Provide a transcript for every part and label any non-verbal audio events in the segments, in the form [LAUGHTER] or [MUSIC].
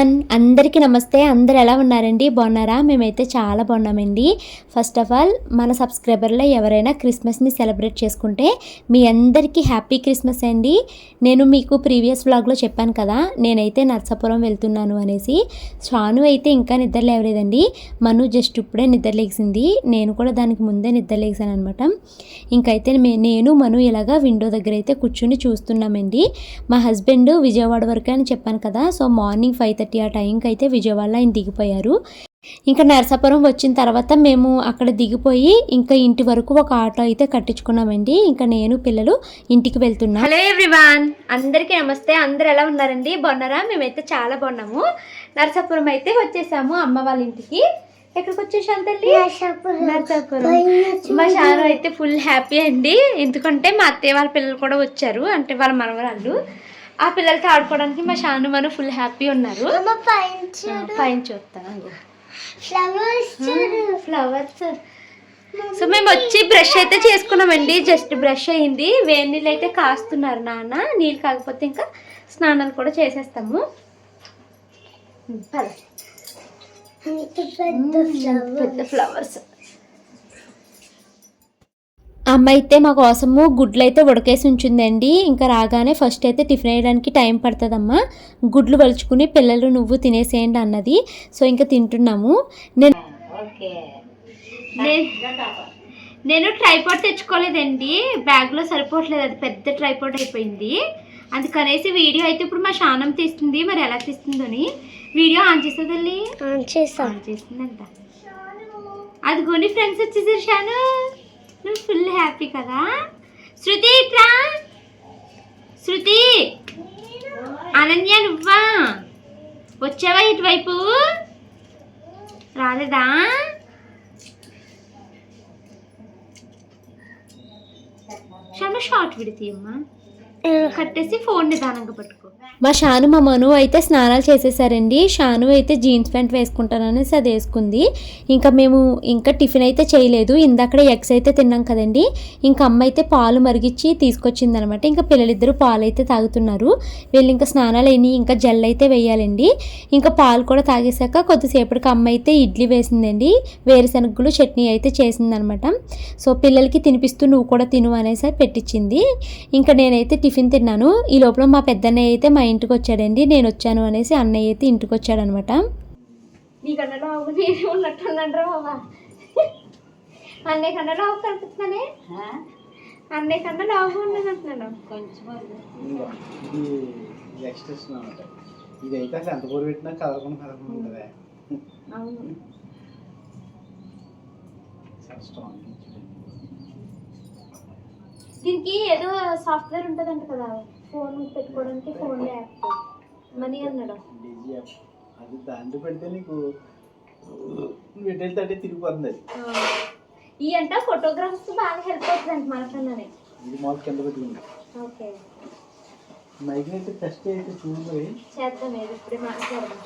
Everyone అందరికీ నమస్తే. అందరు ఎలా ఉన్నారండి? బాగున్నారా? మేమైతే చాలా బాగున్నామండి. ఫస్ట్ ఆఫ్ ఆల్ మన సబ్స్క్రైబర్లో ఎవరైనా క్రిస్మస్ని సెలబ్రేట్ చేసుకుంటే మీ అందరికీ హ్యాపీ క్రిస్మస్ అండి. నేను మీకు ప్రీవియస్ వ్లాగ్లో చెప్పాను కదా నేనైతే నర్సాపురం వెళ్తున్నాను అనేసి. షాను అయితే ఇంకా నిద్ర లేవలేదండి. మను జస్ట్ ఇప్పుడే నిద్ర లేచింది. నేను కూడా దానికి ముందే నిద్ర లేచాను అనమాట ఇంకైతే మే- నేను మను ఇలాగా విండో దగ్గర అయితే కూర్చుని చూస్తున్నామండి. మా హస్బెండ్ విజయవాడ వరకు అని చెప్పాను కదా సో మార్నింగ్ ఫైవ్ థర్టీ ఆ టైంకి అయితే విజయవాడలో ఆయన దిగిపోయారు. ఇంకా నరసాపురం వచ్చిన తర్వాత మేము అక్కడ దిగిపోయి ఇంకా ఇంటి వరకు ఒక ఆటో అయితే కట్టించుకున్నామండి. ఇంకా నేను పిల్లలు ఇంటికి వెళ్తున్నాం. హలో ఎవ్రీవాన్ అందరికీ నమస్తే. అందరు ఎలా ఉన్నారండి? బాగున్నారా? మేమైతే చాలా బాగున్నాము. నరసాపురం అయితే వచ్చేసాము అమ్మ వాళ్ళ ఇంటికి. ఎక్కడికి వచ్చేసాను తల్లి? నరసాపురం. మా షాను అయితే ఫుల్ హ్యాపీ అండి. ఎందుకంటే మా అత్తయ్య వాళ్ళ పిల్లలు కూడా వచ్చారు. అంటే వాళ్ళ మనవరాళ్ళు. ఆ పిల్లలతో ఆడుకోవడానికి మా షాను మన ఫుల్ హ్యాపీ ఉన్నారు పైన చూస్తాను ఫ్లవర్స్ సో మేము వచ్చి బ్రష్ అయితే చేసుకున్నామండి. జస్ట్ బ్రష్ అయింది. వేడి నీళ్ళు అయితే కాస్తున్నారు నాన్న. నీళ్ళు కాకపోతే ఇంకా స్నానాలు కూడా చేసేస్తాము. పద. పెద్ద ఫ్లవర్స్ అమ్మ అయితే మా కోసము గుడ్లు అయితే ఉడకేసి ఉంచిందండి. ఇంకా రాగానే ఫస్ట్ అయితే టిఫిన్ వేయడానికి టైం పడుతుందమ్మా. గుడ్లు వలుచుకుని పిల్లలు నువ్వు తినేసేయండి అన్నది. సో ఇంకా తింటున్నాము. నేను నేను ట్రైపాడ్ తెచ్చుకోలేదండి. బ్యాగ్లో సరిపోవట్లేదు. అది పెద్ద ట్రైపాడ్ అయిపోయింది. అందుకనేసి వీడియో అయితే ఇప్పుడు మా శానం తీస్తుంది. మరి ఎలా తీస్తుందని వీడియో ఆన్ చేస్తుంది చేస్తాం. ఆన్ చేస్తుందంట. అదిగోని ఫ్రెండ్స్ వచ్చేసారు షాను. నువ్వు ఫుల్ హ్యాపీ కదా? శృతి ఇట్రా? శృతి! అనన్య నువ్వా? వచ్చావా ఇటువైపు? రాలేదా? క్షమ షార్ట్ విడితీయమ్మా. కట్టేసి ఫోన్ నిదానంగా పట్టుకో. మా షాను మా మను అయితే స్నానాలు చేసేసారండి. షాను అయితే జీన్స్ ప్యాంట్ వేసుకుంటాననేసి అది వేసుకుంది ఇంకా మేము ఇంకా టిఫిన్ అయితే చేయలేదు. ఇందాకడే ఎగ్స్ అయితే తిన్నాం కదండి. ఇంకా అమ్మ అయితే పాలు మరిగించి తీసుకొచ్చింది అనమాట ఇంకా పిల్లలిద్దరూ పాలు అయితే తాగుతున్నారు. వీళ్ళు ఇంకా స్నానాలు అయినాయి. ఇంకా జెల్ అయితే వేయాలండి. ఇంకా పాలు కూడా తాగేశాక కొద్దిసేపటికి అమ్మ అయితే ఇడ్లీ వేసిందండి. వేరుశనగలు చట్నీ అయితే చేసిందనమాట. సో పిల్లలకి తినిపిస్తూ నువ్వు కూడా తిను అనేసి పెట్టించింది ఇంకా నేనైతే టిఫిన్ తిన్నాను. ఈ లోపల మా పెద్దన్నయ్య అయితే మా ఇంటికి వచ్చాడండి. నేను వచ్చాను అనేసి అన్నయ్య అయితే ఇంటికి వచ్చాడనమాట. అన్నయ్య కనిపిస్తున్నానే? అన్నయ్య అంటున్నాను అనమాట ఎంత పెట్టినా కదలకుండా కదలకుండా ఉంటుంది. అవును. చాలా స్ట్రాంగ్ దీనికి ఏదో సాఫ్ట్వేర్ ఉంటుందంట కదా ఫోన్ పెట్టుకోవడానికి ఫోన్ యాప్. మనీ అన్నాడు. అది దాంట్లో పెడితే నీకు వెళ్తే అంటే తిరిగిపోతుంది ఈ అంట ఫోటోగ్రాఫ్స్ బాగా హెల్ప్ అవుతుంది మనకన్నానే ఇది మాకు కింద పెట్టుకుంది ఓకే. మైక్ అయితే టెస్ట్ అయితే చూడు చేద్దాం ఏది ఇప్పుడే మాట్లాడదాం.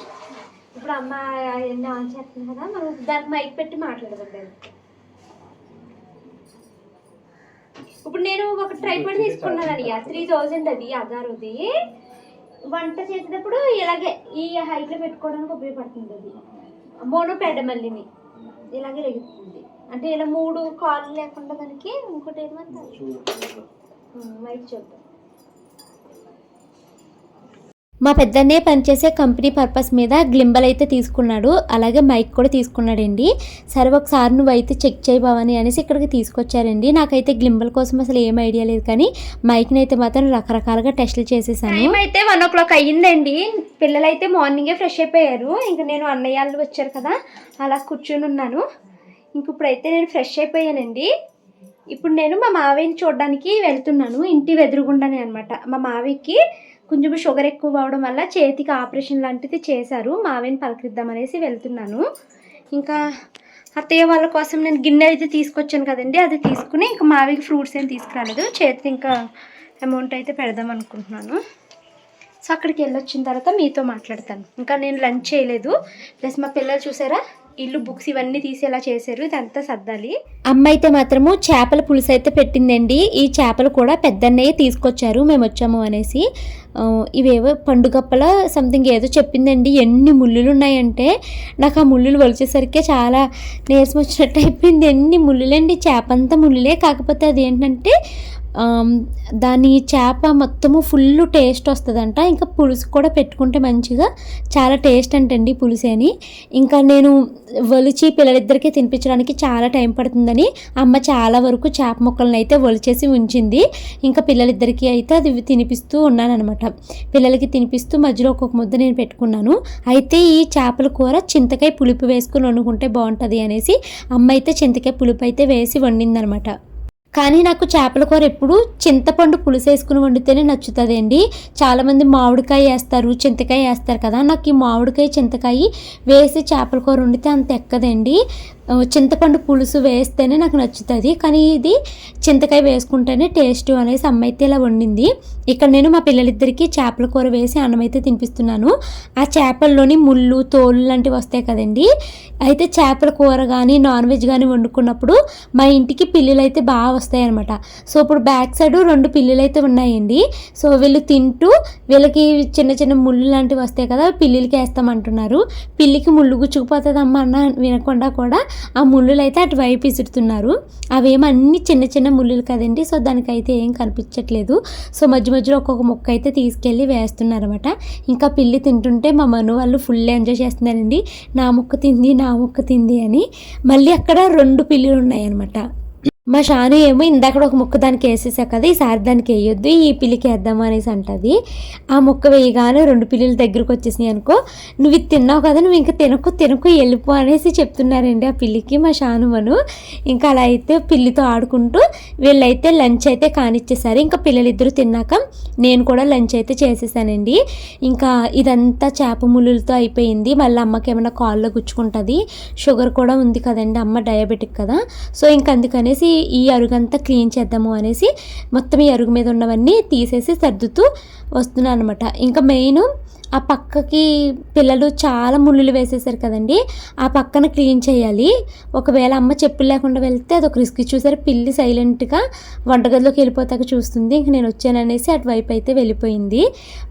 ఇప్పుడు అమ్మ అవన్నీ ఆన్ చేస్తుంది కదా మనం దానికి మైక్ పెట్టి మాట్లాడదాం ఇప్పుడు నేను ఒక ట్రైపాడ్ తీసుకున్నాను అయ్యా త్రీ థౌజండ్ అది అగారుది. వంట చేసేటప్పుడు ఇలాగే ఈ హైట్లో పెట్టుకోవడానికి ఉపయోగపడుతుంది అది. మోనో పేడ మళ్ళీని ఇలాగే రెగుతుంది అంటే ఇలా మూడు కాళ్ళు లేకుండా దానికి ఇంకోటి ఏమంటారు మైక్ చూద్దాం మా పెద్దన్నే పనిచేసే కంపెనీ పర్పస్ మీద గ్లింబల్ అయితే తీసుకున్నాడు. అలాగే మైక్ కూడా తీసుకున్నాడండి. సరే ఒకసారి నువ్వు అయితే చెక్ చేయబావని అనేసి ఇక్కడికి తీసుకొచ్చారండి. నాకైతే గ్లింబల్ కోసం అసలు ఏం ఐడియా లేదు. కానీ మైక్ని అయితే మాత్రం రకరకాలుగా టెస్టులు చేసేసాను. అయితే వన్ ఓ క్లాక్ అయ్యిందండి. పిల్లలైతే మార్నింగే ఫ్రెష్ అయిపోయారు. ఇంకా నేను అన్నయ్య వాళ్ళు వచ్చారు కదా అలా కూర్చొని ఉన్నాను. ఇంక ఇప్పుడైతే నేను ఫ్రెష్ అయిపోయానండి. ఇప్పుడు నేను మా మావయ్యని చూడడానికి వెళ్తున్నాను. ఇంటి వెదురుగుండానే అనమాట మా మావయ్యకి కొంచెం షుగర్ ఎక్కువ అవడం వల్ల చేతికి ఆపరేషన్ లాంటిది చేశారు. మావేని పలకరిద్దామనేసి వెళ్తున్నాను. ఇంకా అత్తయ్య వాళ్ళ కోసం నేను గిన్నె అయితే తీసుకొచ్చాను కదండి. అది తీసుకుని ఇంకా మావికి ఫ్రూట్స్ ఏం తీసుకురాలేదు. చేతికి ఇంకా అమౌంట్ అయితే పెడదాం అనుకుంటున్నాను. సో అక్కడికి వెళ్ళొచ్చిన తర్వాత మీతో మాట్లాడతాను. ఇంకా నేను లంచ్ చేయలేదు. ప్లస్ మా పిల్లలు చూసారా? ఇల్లు బుక్స్ ఇవన్నీ తీసేలా చేశారు? ఇదంతా సర్దాలి. అమ్మ అయితే మాత్రము చేపల పులుసు అయితే పెట్టిందండి. ఈ చేపలు కూడా పెద్దన్నయ్య తీసుకొచ్చారు. మేము వచ్చాము అనేసి ఇవేవో పండుగప్పల సంథింగ్ ఏదో చెప్పిందండి. ఎన్ని ముళ్ళులు ఉన్నాయంటే నాకు ఆ ముళ్ళులు వలిచేసరికి చాలా నీరసం వచ్చినట్టు అయిపోయింది. ఎన్ని ముళ్ళులండి? చేప అంతా ముళ్ళులే. కాకపోతే అది ఏంటంటే దాని చేప మొత్తము ఫుల్ టేస్ట్ వస్తుందంట. ఇంకా పులుసు కూడా పెట్టుకుంటే మంచిగా చాలా టేస్ట్ అంటండి పులుసు అని ఇంకా నేను ఒలిచి పిల్లలిద్దరికీ తినిపించడానికి చాలా టైం పడుతుందని అమ్మ చాలా వరకు చేప ముక్కలను అయితే ఒలిచేసి ఉంచింది. ఇంకా పిల్లలిద్దరికీ అయితే అది తినిపిస్తూ ఉన్నానమాట పిల్లలకి తినిపిస్తూ మధ్యలో ఒక్కొక్క ముద్ద నేను పెట్టుకున్నాను. అయితే ఈ చేపల కూర చింతకాయ పులుపు వేసుకుని వండుకుంటే బాగుంటుంది అనేసి అమ్మ అయితే చింతకాయ పులుపు అయితే వేసి వండిందనమాట కానీ నాకు చేపల కూర ఎప్పుడు చింతపండు పులుసు వేసుకుని వండితేనే నచ్చుతుంది అండి చాలామంది మామిడికాయ వేస్తారు చింతకాయ వేస్తారు కదా. నాకు ఈ మామిడికాయ చింతకాయ వేసి చేపల కూర వండితే అంత ఎక్కదండి. చింతపండు పులుసు వేస్తేనే నాకు నచ్చుతుంది. కానీ ఇది చింతకాయ వేసుకుంటేనే టేస్ట్ అనేసి అమ్మ అయితే ఇలా వండింది. ఇక్కడ నేను మా పిల్లలిద్దరికీ చేపల కూర వేసి అన్నం అయితే తినిపిస్తున్నాను. ఆ చేపల్లోని ముళ్ళు తోలు లాంటివి వస్తాయి కదండి. అయితే చేపల కూర కానీ నాన్ వెజ్ కానీ వండుకున్నప్పుడు మా ఇంటికి పిల్లులు అయితే బాగా వస్తాయి అనమాట సో ఇప్పుడు బ్యాక్ సైడ్ రెండు పిల్లులు అయితే ఉన్నాయండి. సో వీళ్ళు తింటూ వీళ్ళకి చిన్న చిన్న ముళ్ళు లాంటివి వస్తాయి కదా పిల్లిలకి వేస్తామంటున్నారు. పిల్లికి ముళ్ళు గుచ్చుకుపోతుంది అమ్మ అన్న వినకుండా కూడా ఆ ముళ్ళులు అయితే అటువైపు ఇసురుతున్నారు. అవేమో అన్ని చిన్న చిన్న ముళ్ళులు కదండి. సో దానికైతే ఏం కనిపించట్లేదు. సో మధ్య మధ్యలో ఒక్కొక్క ముక్క అయితే తీసుకెళ్ళి వేస్తున్నారనమాట ఇంకా పిల్లి తింటుంటే మా మను వాళ్ళు ఫుల్ ఎంజాయ్ చేస్తున్నారండి. నా ముక్క తింది నా ముక్క తింది అని. మళ్ళీ అక్కడ రెండు పిల్లులు ఉన్నాయన్నమాట. మా షాను ఏమో ఇందాక ఒక ముక్క దానికి వేసేసా కదా ఈసారి దానికి వేయొద్దు ఈ పిల్లికి వేద్దాం అనేసి అంటుంది. ఆ ముక్క వేయగానే రెండు పిల్లుల దగ్గరకు వచ్చేసినాయి అనుకో నువ్వు ఇది తిన్నావు కదా నువ్వు ఇంకా తినకు తినకు వెళ్ళిపో అనేసి చెప్తున్నారండి ఆ పిల్లికి మా షాను మను. ఇంకా అలా అయితే పిల్లితో ఆడుకుంటూ వీళ్ళైతే లంచ్ అయితే కానిచ్చేసారు. ఇంకా పిల్లలిద్దరూ తిన్నాక నేను కూడా లంచ్ అయితే చేసేసానండి. ఇంకా ఇదంతా చేప ముళ్ళులతో అయిపోయింది. మళ్ళీ అమ్మకి ఏమైనా కాల్లో గుచ్చుకుంటుంది షుగర్ కూడా ఉంది కదండి అమ్మ డయాబెటిక్ కదా. సో ఇంక అందుకనేసి ఈ అరుగంతా క్లీన్ చేద్దాము అనేసి మొత్తం ఈ అరుగు మీద ఉన్నవన్నీ తీసేసి సర్దుతూ వస్తున్నాను అనమాట ఇంకా మెయిన్ ఆ పక్కకి పిల్లలు చాలా ముళ్ళులు వేసేసారు కదండి. ఆ పక్కన క్లీన్ చేయాలి. ఒకవేళ అమ్మ చెప్పులు లేకుండా వెళ్తే అదొక రిస్క్. చూసారు పిల్లి సైలెంట్గా వంటగదిలోకి వెళ్ళిపోతాక చూస్తుంది. ఇంక నేను వచ్చాననేసి అటువైపు అయితే వెళ్ళిపోయింది.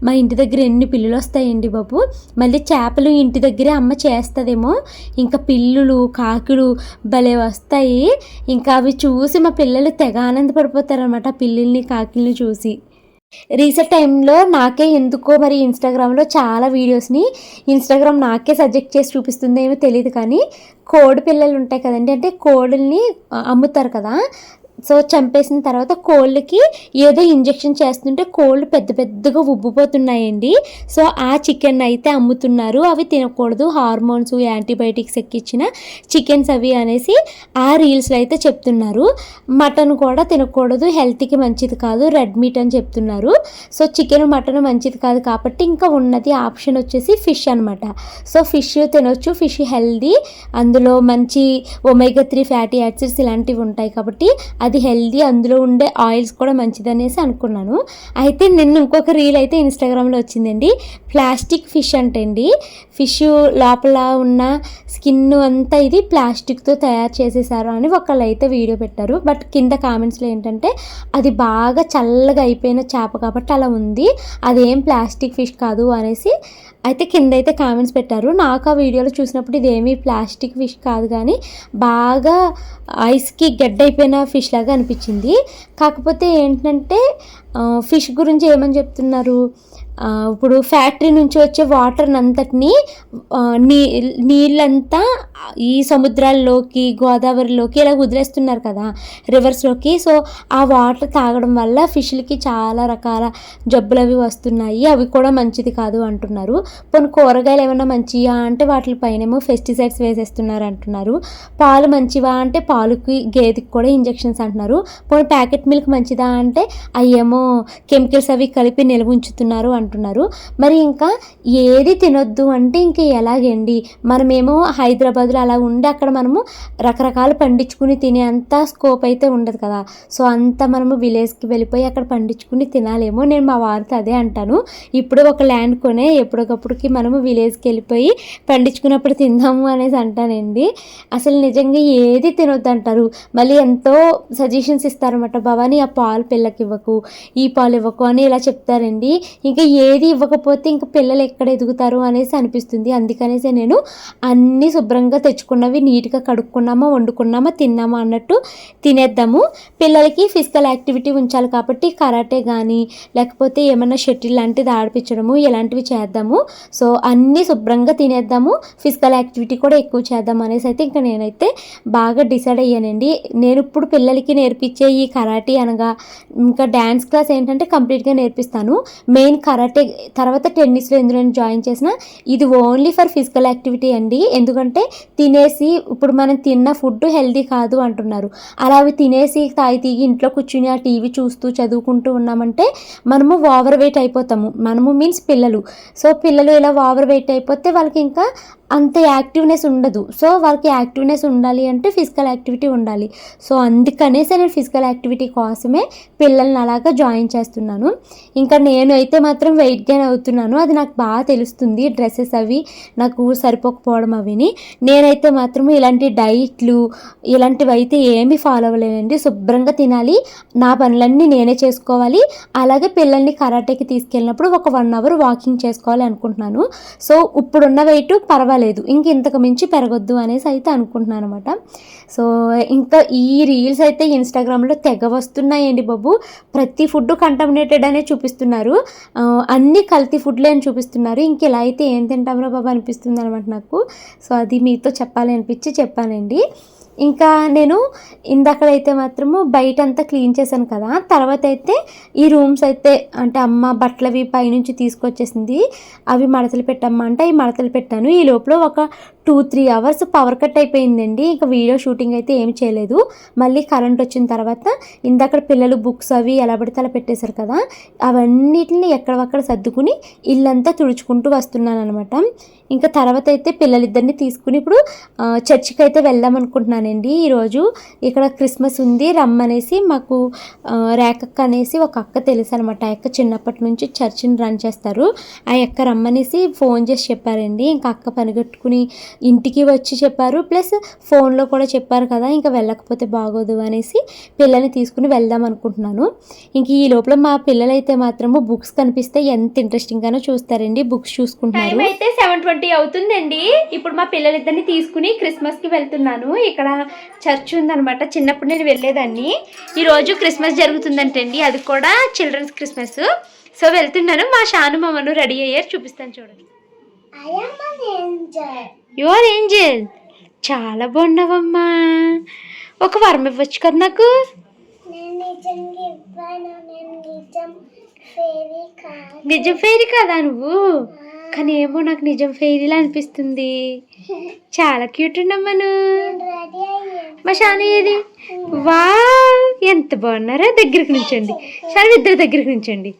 మా ఇంటి దగ్గర ఎన్ని పిల్లులు వస్తాయండి బాబు. మళ్ళీ చేపలు ఇంటి దగ్గరే అమ్మ చేస్తుందేమో. ఇంకా పిల్లులు కాకులు భలే వస్తాయి. ఇంకా అవి చూసి మా పిల్లలు తెగ ఆనందపడిపోతారనమాట పిల్లుల్ని కాకిల్ని చూసి. రీసెంట్ టైంలో నాకే ఎందుకో మరి ఇన్స్టాగ్రామ్లో చాలా వీడియోస్ని ఇన్స్టాగ్రామ్ నాకే సజెక్ట్ చేసి చూపిస్తుందేమో తెలియదు కానీ కోడి పిల్లలు ఉంటాయి కదండి అంటే కోడుల్ని అమ్ముతారు కదా సో చంపేసిన తర్వాత కోళ్ళకి ఏదో ఇంజెక్షన్ చేస్తుంటే కోళ్ళు పెద్ద పెద్దగా ఉబ్బిపోతున్నాయండి. సో ఆ చికెన్ అయితే అమ్ముతున్నారు. అవి తినకూడదు. హార్మోన్స్ యాంటీబయాటిక్స్ ఎక్కించిన చికెన్స్ అవి అనేసి ఆ రీల్స్లో అయితే చెప్తున్నారు. మటన్ కూడా తినకూడదు. హెల్త్కి మంచిది కాదు. రెడ్ మీట్ అని చెప్తున్నారు. సో చికెన్ మటన్ మంచిది కాదు కాబట్టి ఇంకా ఉన్నది ఆప్షన్ వచ్చేసి ఫిష్ అనమాట సో ఫిష్ తినొచ్చు. Fish healthy. అందులో మంచి ఒమేగా త్రీ ఫ్యాటీ యాసిడ్స్ ఇలాంటివి ఉంటాయి కాబట్టి అది హెల్దీ అందులో ఉండే ఆయిల్స్ కూడా మంచిదనేసి అనుకున్నాను. అయితే నిన్న ఇంకొక రీల్ అయితే ఇన్స్టాగ్రామ్లో వచ్చిందండి. ప్లాస్టిక్ ఫిష్ అంటండి. ఫిష్ లోపల ఉన్న స్కిన్ అంతా ఇది ప్లాస్టిక్తో తయారు చేసేసారు అని ఒకళ్ళు అయితే వీడియో పెట్టారు. బట్ కింద కామెంట్స్లో ఏంటంటే అది బాగా చల్లగా అయిపోయిన చేప కాబట్టి అలా ఉంది. అదేం ప్లాస్టిక్ ఫిష్ కాదు అనేసి అయితే కింద అయితే కామెంట్స్ పెట్టారు. నాకు ఆ వీడియోలో చూసినప్పుడు ఇదేమీ ప్లాస్టిక్ ఫిష్ కాదు కానీ బాగా ఐస్కి గడ్డ అయిపోయిన ఫిష్ లాగా అనిపించింది. కాకపోతే ఏంటంటే ఫిష్ గురించి ఏమని చెప్తున్నారు? ఇప్పుడు ఫ్యాక్టరీ నుంచి వచ్చే వాటర్ అంతటిని నీ నీళ్ళంతా ఈ సముద్రాల్లోకి గోదావరిలోకి ఇలా వదిలేస్తున్నారు కదా రివర్స్లోకి. సో ఆ వాటర్ తాగడం వల్ల ఫిష్లకి చాలా రకాల జబ్బులు అవి వస్తున్నాయి. అవి కూడా మంచిది కాదు అంటున్నారు. కొన్ని కూరగాయలు ఏమైనా మంచివా అంటే వాటి పైనేమో పెస్టిసైడ్స్ వేసేస్తున్నారు అంటున్నారు. పాలు మంచివా అంటే పాలుకి గేదెకి కూడా ఇంజెక్షన్స్ అంటున్నారు. పోనీ ప్యాకెట్ మిల్క్ మంచిదా అంటే అయ్యేమో కెమికల్స్ అవి కలిపి నిల్వ ఉంచుతున్నారు అంటున్నారు. మరి ఇంకా ఏది తినొద్దు అంటే ఇంక ఎలాగండి? మనమేమో హైదరాబాద్లో అలా ఉండి అక్కడ మనము రకరకాలు పండించుకుని తినే అంత స్కోప్ అయితే ఉండదు కదా. సో అంత మనము విలేజ్కి వెళ్ళిపోయి అక్కడ పండించుకుని తినాలేమో? నేను మా వారితో అదే అంటాను. ఇప్పుడు ఒక ల్యాండ్ కొనే ఎప్పటికప్పుడుకి మనము విలేజ్కి వెళ్ళిపోయి పండించుకున్నప్పుడు తిందాము అనేసి అంటానండి. అసలు నిజంగా ఏది తినొద్దు అంటారు? మళ్ళీ ఎంతో సజెషన్స్ ఇస్తారన్నమాట. భవానీ ఆ పాలు పిల్లకి ఇవ్వకు ఈ పాలు ఇవ్వకు అని ఇలా చెప్తారండి. ఇంకా ఏది ఇవ్వకపోతే ఇంక పిల్లలు ఎక్కడ ఎదుగుతారు అనేసి అనిపిస్తుంది. అందుకనేసి నేను అన్నీ శుభ్రంగా తెచ్చుకున్నవి నీట్గా కడుక్కున్నామా వండుకున్నామా తిన్నామా అన్నట్టు తినేద్దాము. పిల్లలకి ఫిజికల్ యాక్టివిటీ ఉంచాలి కాబట్టి కరాటే కానీ లేకపోతే ఏమైనా షటిల్ లాంటిది ఆడిపించడము ఇలాంటివి చేద్దాము. సో అన్నీ శుభ్రంగా తినేద్దాము. ఫిజికల్ యాక్టివిటీ కూడా ఎక్కువ చేద్దాం అనేసి అయితే ఇంకా నేనైతే బాగా డిసైడ్ అయ్యానండి. నేను ఇప్పుడు పిల్లలకి నేర్పించే ఈ కరాటే అనగా ఇంకా డ్యాన్స్ క్లాస్ ఏంటంటే కంప్లీట్గా నేర్పిస్తాను. మెయిన్ కరాటే తర్వాత టెన్నిస్లో ఎందులో జాయిన్ చేసిన ఇది ఓన్లీ ఫర్ ఫిజికల్ యాక్టివిటీ అండి. ఎందుకంటే తినేసి ఇప్పుడు మనం తిన్న ఫుడ్ హెల్దీ కాదు అంటున్నారు. అలా అవి తినేసి తాగి తీగి ఇంట్లో కూర్చుని ఆ టీవీ చూస్తూ చదువుకుంటూ ఉన్నామంటే మనము ఓవర్ వెయిట్ అయిపోతాము. మనము మీన్స్ పిల్లలు. సో పిల్లలు ఇలా ఓవర్ వెయిట్ అయిపోతే వాళ్ళకి ఇంకా అంత యాక్టివ్నెస్ ఉండదు. సో వాళ్ళకి యాక్టివ్నెస్ ఉండాలి అంటే ఫిజికల్ యాక్టివిటీ ఉండాలి. సో అందుకనేసి నేను ఫిజికల్ యాక్టివిటీ కోసమే పిల్లల్ని అలాగా జాయిన్ చేస్తున్నాను. ఇంకా నేను అయితే మాత్రం వెయిట్ గెయిన్ అవుతున్నాను. అది నాకు బాగా తెలుస్తుంది. డ్రెస్సెస్ అవి నాకు సరిపోకపోవడం అవిని. నేనైతే మాత్రం ఇలాంటి డైట్లు ఇలాంటివి అయితే ఏమీ ఫాలో అవ్వలేనండి. శుభ్రంగా తినాలి. నా పనులన్నీ నేనే చేసుకోవాలి. అలాగే పిల్లల్ని కరాటేకి తీసుకెళ్ళినప్పుడు ఒక వన్ అవర్ వాకింగ్ చేసుకోవాలి అనుకుంటున్నాను. సో ఇప్పుడున్న వెయిట్ పర్వాలేదు. ఇంక ఇంతకు మించి పెరగొద్దు అనేసి అయితే అనుకుంటున్నాను అనమాట సో ఇంకా ఈ రీల్స్ అయితే ఇన్స్టాగ్రామ్లో తెగ వస్తున్నాయండి బాబు. ప్రతి ఫుడ్ కంటామినేటెడ్ అనే చూపిస్తున్నారు. అన్ని కల్తీ ఫుడ్లే అని చూపిస్తున్నారు. ఇంక ఇలా అయితే ఏం తింటాంరా బాబు అనిపిస్తుంది అనమాట నాకు. సో అది మీతో చెప్పాలి అనిపించి చెప్పానండి. ఇంకా నేను ఇందాకడైతే మాత్రము బయట అంతా క్లీన్ చేశాను కదా తర్వాత అయితే ఈ రూమ్స్ అయితే అంటే అమ్మ బట్టలవి పైనుంచి తీసుకొచ్చేసింది. అవి మడతలు పెట్టమ్మా అంటే అవి మడతలు పెట్టాను. ఈ లోపల ఒక two three hours power cut అయిపోయిందండి. ఇంకా వీడియో షూటింగ్ అయితే ఏం చేయలేదు. మళ్ళీ కరెంట్ వచ్చిన తర్వాత ఇందాక పిల్లలు బుక్స్ అవి ఎలా పడితే అలా పెట్టేశారు కదా అవన్నిటిని ఎక్కడవక్కడ సర్దుకుని ఇల్లంతా తుడుచుకుంటూ వస్తున్నాను అనమాట ఇంకా తర్వాత అయితే పిల్లలిద్దరిని తీసుకుని ఇప్పుడు చర్చికి అయితే వెళ్దాం అనుకుంటున్నానండి. ఈరోజు ఇక్కడ క్రిస్మస్ ఉంది. రమ్మనేసి మాకు రేఖక్క అనేసి ఒక అక్క తెలుసు అనమాట ఆ అక్క చిన్నప్పటి నుంచి చర్చిని రన్ చేస్తారు. ఆ అక్క రమ్మనేసి ఫోన్ చేసి చెప్పారండి. ఇంకా అక్క పనిగట్టుకుని ఇంటికి వచ్చి చెప్పారు. ప్లస్ ఫోన్లో కూడా చెప్పారు కదా ఇంకా వెళ్ళకపోతే బాగోదు అనేసి పిల్లల్ని తీసుకుని వెళ్దాం అనుకుంటున్నాను. ఇంక ఈ లోపల మా పిల్లలైతే మాత్రము బుక్స్ కనిపిస్తే ఎంత ఇంట్రెస్టింగ్గానో చూస్తారండి. బుక్స్ చూసుకుంటున్నారు. అయితే సెవెన్ ట్వంటీ అవుతుందండి. ఇప్పుడు మా పిల్లలిద్దరిని తీసుకుని క్రిస్మస్కి వెళ్తున్నాను. ఇక్కడ చర్చ్ ఉందన్నమాట. చిన్నప్పుడు నేను వెళ్ళేదాన్ని. ఈ రోజు క్రిస్మస్ జరుగుతుందంటండి. అది కూడా చిల్డ్రన్స్ క్రిస్మస్. సో వెళ్తున్నాను. మా షాను మామను రెడీ అయ్యారు. చూపిస్తాను చూడండి. యువర్ ఏంజల్ చాలా బాగున్నావమ్మా. ఒక వరం ఇవ్వచ్చు కదా నాకు? నిజం ఫేరీ కదా. నువ్వు? కానీ ఏమో నాకు నిజం ఫెయిరీలా అనిపిస్తుంది. చాలా క్యూట్ ఉండమ్మను మా షాని ఏది? వా ఎంత బాగున్నారా? దగ్గరికి నుంచండి. షాని ఇద్దరు దగ్గరికి నుంచండి.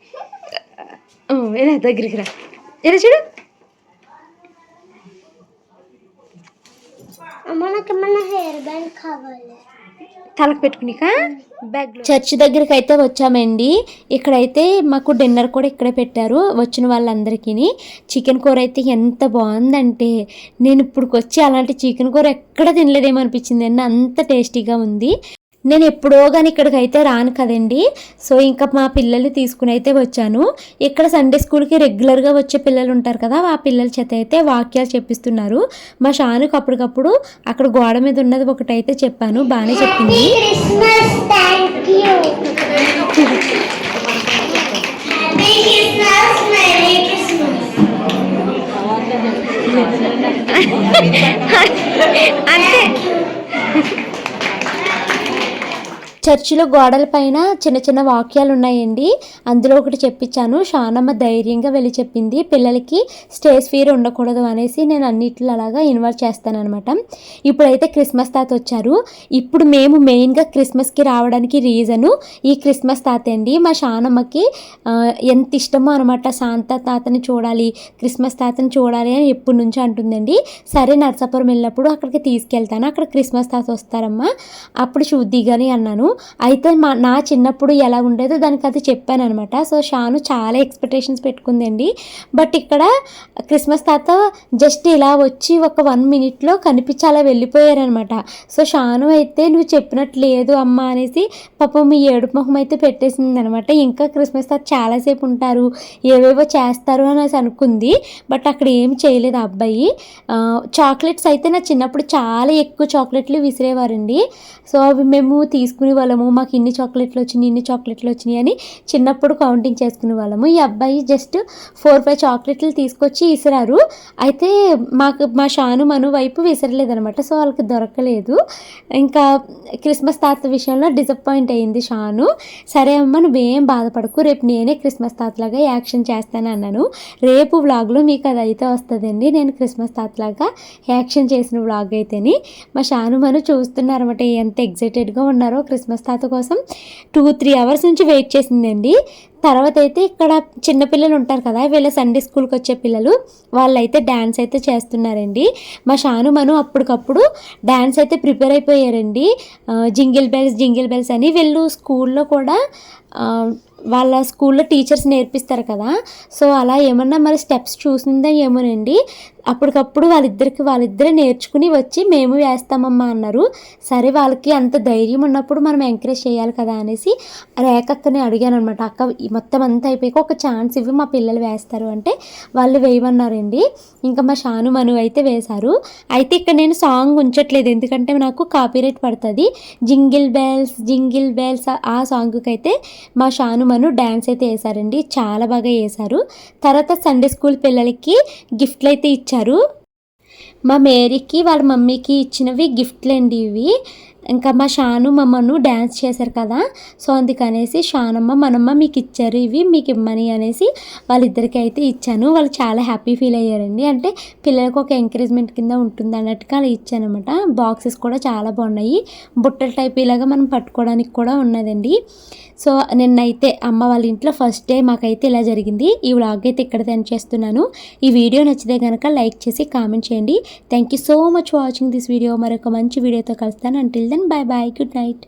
ఎలా ఇలా దగ్గరికి రా. ఎలా చూడు? అమ్మ నాకు హెయిర్ బ్యాండ్ కావాలి. తలకు పెట్టుకునికా బ్యాగ్ చర్చ్ దగ్గరికి అయితే వచ్చామండి. ఇక్కడైతే మాకు డిన్నర్ కూడా ఇక్కడే పెట్టారు వచ్చిన వాళ్ళందరికీ చికెన్ కూర అయితే ఎంత బాగుందంటే నేను ఇప్పుడు వచ్చి అలాంటి చికెన్ కూర ఎక్కడ తినలేదేమో అనిపించింది అండి. అంత టేస్టీగా ఉంది. నేను ఎప్పుడో కానీ ఇక్కడికి అయితే రాను కదండి. సో ఇంకా మా పిల్లల్ని తీసుకుని అయితే వచ్చాను. ఇక్కడ సండే స్కూల్కి రెగ్యులర్గా వచ్చే పిల్లలు ఉంటారు కదా ఆ పిల్లల చేత అయితే వాక్యాలు చెప్పిస్తున్నారు. మా షానుకు అప్పటికప్పుడు అక్కడ గోడ మీద ఉన్నది ఒకటైతే చెప్పాను బాగానే చెప్పింది. [LAUGHS] చర్చిలో గోడల పైన చిన్న చిన్న వాక్యాలు ఉన్నాయండి అందులో ఒకటి చెప్పించాను షానమ్మ ధైర్యంగా వెళ్ళి చెప్పింది పిల్లలకి స్టేజ్ ఫీర్ ఉండకూడదు అనేసి నేను అన్నిట్లో అలాగా ఇన్వాల్వ్ చేస్తానన్నమాట. ఇప్పుడైతే క్రిస్మస్ తాత వచ్చారు. ఇప్పుడు మేము మెయిన్గా క్రిస్మస్కి రావడానికి రీజను ఈ క్రిస్మస్ తాత అండి. మా షానమ్మకి ఎంత ఇష్టమో అనమాట శాంత తాతని చూడాలి క్రిస్మస్ తాతని చూడాలి అని ఎప్పటి నుంచో అంటుందండి. సరే నర్సాపురం వెళ్ళినప్పుడు అక్కడికి తీసుకెళ్తాను అక్కడ క్రిస్మస్ తాత వస్తారమ్మా అప్పుడు చూద్ది కానీ అన్నాను. అయితే మా నా చిన్నప్పుడు ఎలా ఉండేదో దానికి అది చెప్పాను అనమాట సో షాను చాలా ఎక్స్పెక్టేషన్స్ పెట్టుకుందండి. బట్ ఇక్కడ క్రిస్మస్ తాత జస్ట్ ఇలా వచ్చి ఒక వన్ మినిట్లో కనిపించి అలా వెళ్ళిపోయారనమాట సో షాను అయితే నువ్వు చెప్పినట్టు లేదు అమ్మ అనేసి పాపం మీ ఏడుపు మొహం అయితే పెట్టేసింది అనమాట ఇంకా క్రిస్మస్ తాత చాలాసేపు ఉంటారు ఏవేవో చేస్తారు అనేసి అనుకుంది. బట్ అక్కడ ఏం చేయలేదు ఆ అబ్బాయి. చాక్లెట్స్ అయితే నా చిన్నప్పుడు చాలా ఎక్కువ చాక్లెట్లు విసిరేవారండి. సో అవి మేము తీసుకునే వాళ్ళము మాకు ఇన్ని చాక్లెట్లు వచ్చినాయి ఇన్ని చాక్లెట్లు వచ్చినాయి అని చిన్నప్పుడు కౌంటింగ్ చేసుకునే వాళ్ళము. ఈ అబ్బాయి జస్ట్ ఫోర్ ఫైవ్ చాక్లెట్లు తీసుకొచ్చి విసిరారు. అయితే మాకు మా షాను మను వైపు విసరలేదనమాట సో వాళ్ళకి దొరకలేదు. ఇంకా క్రిస్మస్ తాత విషయంలో డిసప్పాయింట్ అయింది షాను. సరే అమ్మ నువ్వేం బాధపడకు రేపు నేనే క్రిస్మస్ తాతలాగా యాక్షన్ చేస్తాను అన్నాను. రేపు వ్లాగ్లో మీకు అది అయితే వస్తుందండి. నేను క్రిస్మస్ తాతలాగా యాక్షన్ చేసిన వ్లాగ్ అయితేని. మా షాను మను చూస్తున్నారన్నమాట ఎంత ఎగ్జైటెడ్గా ఉన్నారో క్రిస్మస్ తాత కోసం టూ త్రీ అవర్స్ నుంచి వెయిట్ చేసిందండి. తర్వాత అయితే ఇక్కడ చిన్నపిల్లలు ఉంటారు కదా వీళ్ళ సండే స్కూల్కి వచ్చే పిల్లలు వాళ్ళైతే డ్యాన్స్ అయితే చేస్తున్నారండి. మా షాను మను అప్పటికప్పుడు డ్యాన్స్ అయితే ప్రిపేర్ అయిపోయారండి. జింగిల్ బెల్స్ జింగిల్ బెల్స్ అని వీళ్ళు స్కూల్లో కూడా వాళ్ళ స్కూల్లో టీచర్స్ నేర్పిస్తారు కదా. సో అలా ఏమన్నా మరి స్టెప్స్ చూసిందా ఏమోనండి. అప్పటికప్పుడు వాళ్ళిద్దరికి వాళ్ళిద్దరే నేర్చుకుని వచ్చి మేము వేస్తామమ్మా అన్నారు. సరే వాళ్ళకి అంత ధైర్యం ఉన్నప్పుడు మనం ఎంకరేజ్ చేయాలి కదా అనేసి రేఖ అక్కని అడిగాను అనమాట అక్క మొత్తం అంతా అయిపోయాక ఒక ఛాన్స్ ఇవ్వి మా పిల్లలు వేస్తారు అంటే వాళ్ళు వేయమన్నారండి. ఇంకా మా షాను మను అయితే వేశారు. అయితే ఇక్కడ నేను సాంగ్ ఉంచట్లేదు ఎందుకంటే నాకు కాపీరైట్ పడుతుంది. జింగిల్ బెల్స్ జింగిల్ బెల్స్ ఆ సాంగ్కి అయితే మా షాను మను డ్యాన్స్ అయితే వేశారండి. చాలా బాగా వేశారు. తర్వాత సండే స్కూల్ పిల్లలకి గిఫ్ట్లు అయితే ఇచ్చారు. ఇచ్చారు. మా మేరీకి వాళ్ళ మమ్మీకి ఇచ్చినవి గిఫ్ట్లండి ఇవి. ఇంకా మా షాను మమ్మను డ్యాన్స్ చేశారు కదా. సో అందుకనేసి షానమ్మ మనమ్మ మీకు ఇచ్చారు ఇవి మీకు ఇమ్మని అనేసి వాళ్ళిద్దరికి అయితే ఇచ్చాను. వాళ్ళు చాలా హ్యాపీ ఫీల్ అయ్యారండి. అంటే పిల్లలకు ఒక ఎంకరేజ్మెంట్ కింద ఉంటుంది అన్నట్టుగా అలా ఇచ్చానమాట. బాక్సెస్ కూడా చాలా బాగున్నాయి. బుట్టల టైప్ ఇలాగా మనం పట్టుకోవడానికి కూడా ఉన్నదండి. సో నిన్నైతే అమ్మ వాళ్ళ ఇంట్లో ఫస్ట్ డే మాకైతే ఇలా జరిగింది. ఈ వ్లాగ్ అయితే ఇక్కడ సెండ్ చేస్తున్నాను. ఈ వీడియో నచ్చితే కనుక లైక్ చేసి కామెంట్ చేయండి. Thank you so much watching this video మరొక మంచి వీడియోతో కలుస్తాను. Until then bye bye good night